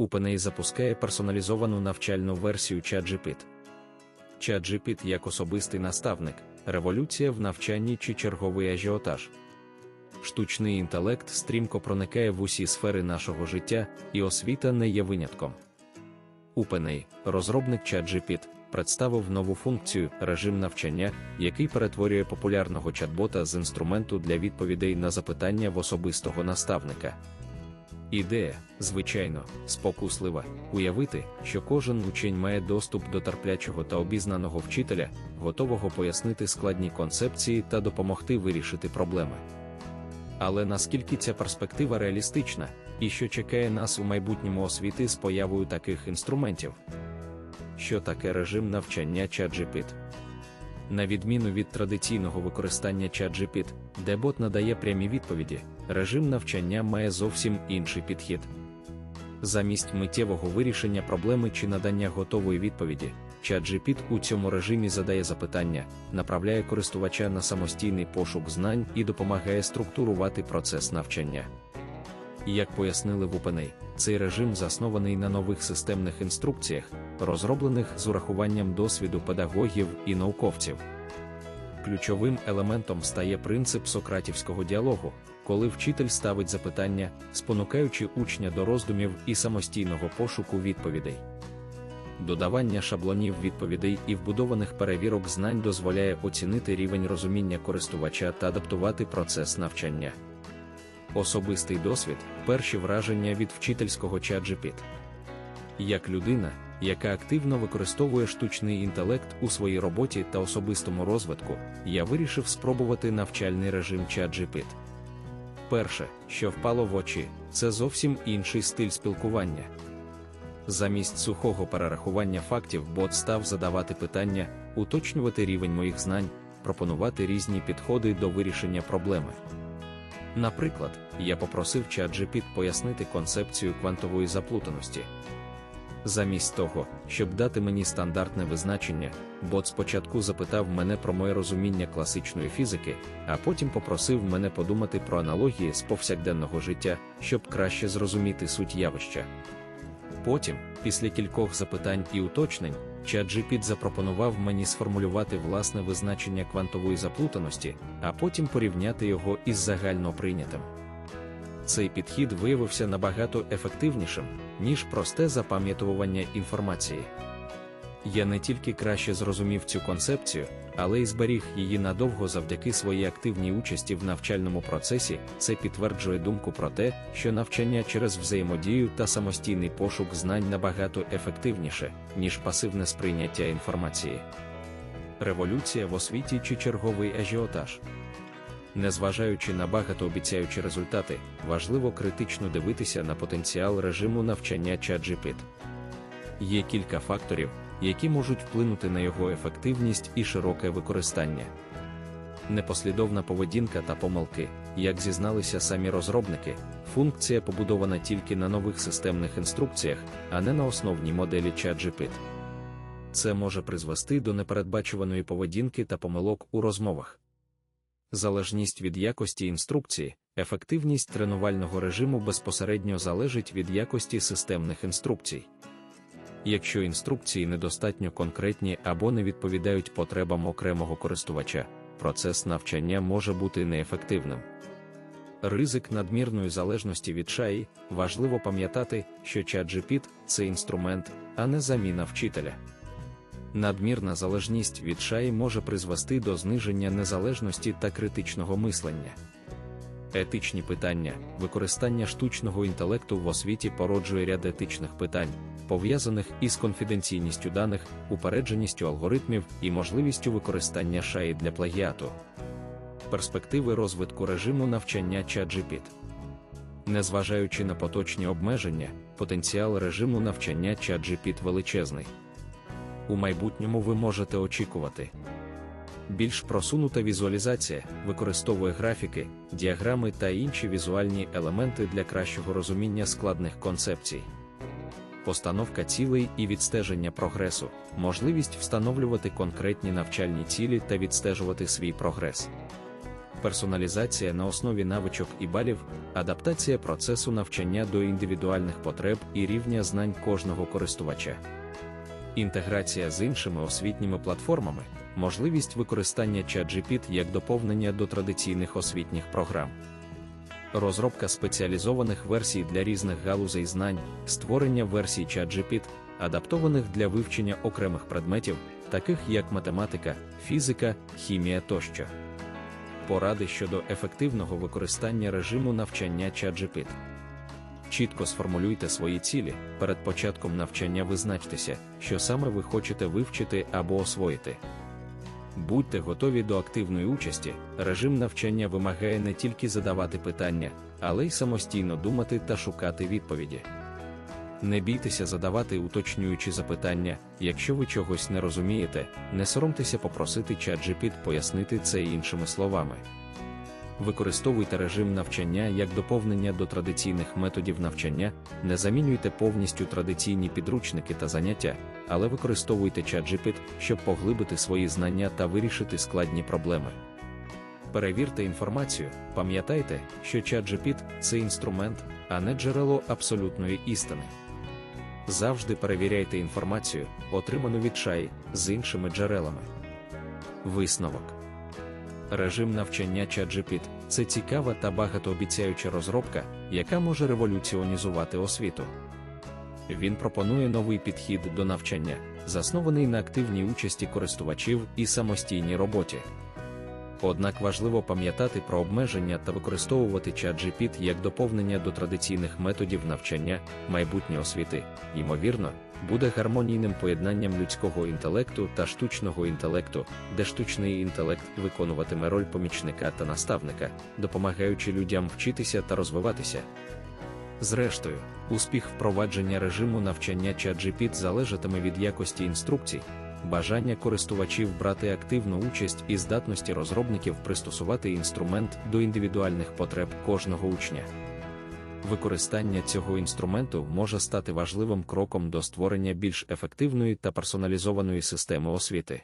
OpenAI запускає персоналізовану навчальну версію ChatGPT. ChatGPT як особистий наставник, революція в навчанні чи черговий ажіотаж. Штучний інтелект стрімко проникає в усі сфери нашого життя, і освіта не є винятком. OpenAI, розробник ChatGPT, представив нову функцію режим навчання, який перетворює популярного чат-бота з інструменту для відповідей на запитання в особистого наставника. Ідея, звичайно, спокуслива уявити, що кожен учень має доступ до терплячого та обізнаного вчителя, готового пояснити складні концепції та допомогти вирішити проблеми. Але наскільки ця перспектива реалістична, і що чекає нас у майбутньому освіти з появою таких інструментів? Що таке режим навчання ChatGPT? На відміну від традиційного використання ChatGPT, де бот надає прямі відповіді, режим навчання має зовсім інший підхід. Замість миттєвого вирішення проблеми чи надання готової відповіді, ChatGPT у цьому режимі задає запитання, направляє користувача на самостійний пошук знань і допомагає структурувати процес навчання. Як пояснили в OpenAI, цей режим заснований на нових системних інструкціях, розроблених з урахуванням досвіду педагогів і науковців. Ключовим елементом стає принцип сократівського діалогу, коли вчитель ставить запитання, спонукаючи учня до роздумів і самостійного пошуку відповідей. Додавання шаблонів відповідей і вбудованих перевірок знань дозволяє оцінити рівень розуміння користувача та адаптувати процес навчання. Особистий досвід перші враження від вчительського ChatGPT. Як людина, яка активно використовує штучний інтелект у своїй роботі та особистому розвитку, я вирішив спробувати навчальний режим ChatGPT. Перше, що впало в очі, це зовсім інший стиль спілкування. Замість сухого перерахування фактів бот став задавати питання, уточнювати рівень моїх знань, пропонувати різні підходи до вирішення проблеми. Наприклад, я попросив ChatGPT пояснити концепцію квантової заплутаності. Замість того, щоб дати мені стандартне визначення, бот спочатку запитав мене про моє розуміння класичної фізики, а потім попросив мене подумати про аналогії з повсякденного життя, щоб краще зрозуміти суть явища. Потім, після кількох запитань і уточнень, ChatGPT запропонував мені сформулювати власне визначення квантової заплутаності, а потім порівняти його із загально прийнятим. Цей підхід виявився набагато ефективнішим, ніж просте запам'ятовування інформації. Я не тільки краще зрозумів цю концепцію, але й зберіг її надовго завдяки своїй активній участі в навчальному процесі. Це підтверджує думку про те, що навчання через взаємодію та самостійний пошук знань набагато ефективніше, ніж пасивне сприйняття інформації. Революція в освіті чи черговий ажіотаж. Незважаючи на багатообіцяючі результати, важливо критично дивитися на потенціал режиму навчання ChatGPT. Є кілька факторів, які можуть вплинути на його ефективність і широке використання. Непослідовна поведінка та помилки, як зізналися самі розробники, функція побудована тільки на нових системних інструкціях, а не на основній моделі ChatGPT. Це може призвести до непередбачуваної поведінки та помилок у розмовах. Залежність від якості інструкції, ефективність тренувального режиму безпосередньо залежить від якості системних інструкцій. Якщо інструкції недостатньо конкретні або не відповідають потребам окремого користувача, процес навчання може бути неефективним. Ризик надмірної залежності від шаї важливо пам'ятати, що ChatGPT – це інструмент, а не заміна вчителя. Надмірна залежність від шаї може призвести до зниження незалежності та критичного мислення. Етичні питання, використання штучного інтелекту в освіті породжує ряд етичних питань, пов'язаних із конфіденційністю даних, упередженістю алгоритмів і можливістю використання шаї для плагіату. Перспективи розвитку режиму навчання ChatGPT Незважаючи на поточні обмеження, потенціал режиму навчання ChatGPT величезний. У майбутньому ви можете очікувати. Більш просунута візуалізація використовує графіки, діаграми та інші візуальні елементи для кращого розуміння складних концепцій. Постановка цілей і відстеження прогресу, можливість встановлювати конкретні навчальні цілі та відстежувати свій прогрес. персоналізація на основі навичок і балів, адаптація процесу навчання до індивідуальних потреб і рівня знань кожного користувача. Інтеграція з іншими освітніми платформами, можливість використання ChatGPT як доповнення до традиційних освітніх програм. Розробка спеціалізованих версій для різних галузей знань, створення версій ChatGPT, адаптованих для вивчення окремих предметів, таких як математика, фізика, хімія тощо. Поради щодо ефективного використання режиму навчання ChatGPT. Чітко сформулюйте свої цілі. Перед початком навчання визначтеся, що саме ви хочете вивчити або освоїти. Будьте готові до активної участі. Режим навчання вимагає не тільки задавати питання, але й самостійно думати та шукати відповіді. Не бійтеся задавати уточнюючі запитання, якщо ви чогось не розумієте, не соромтеся попросити ChatGPT пояснити це іншими словами. Використовуйте режим навчання як доповнення до традиційних методів навчання, не замінюйте повністю традиційні підручники та заняття, але використовуйте ChatGPT, щоб поглибити свої знання та вирішити складні проблеми. Перевірте інформацію, пам'ятайте, що ChatGPT – це інструмент, а не джерело абсолютної істини. Завжди перевіряйте інформацію, отриману від шаї, з іншими джерелами. Висновок Режим навчання ChatGPT – це цікава та багатообіцяюча розробка, яка може революціонізувати освіту. Він пропонує новий підхід до навчання, заснований на активній участі користувачів і самостійній роботі. Однак важливо пам'ятати про обмеження та використовувати ChatGPT як доповнення до традиційних методів навчання, майбутнє освіти, ймовірно, буде гармонійним поєднанням людського інтелекту та штучного інтелекту, де штучний інтелект виконуватиме роль помічника та наставника, допомагаючи людям вчитися та розвиватися. Зрештою, успіх впровадження режиму навчання ChatGPT залежатиме від якості інструкцій, бажання користувачів брати активну участь і здатності розробників пристосувати інструмент до індивідуальних потреб кожного учня. Використання цього інструменту може стати важливим кроком до створення більш ефективної та персоналізованої системи освіти.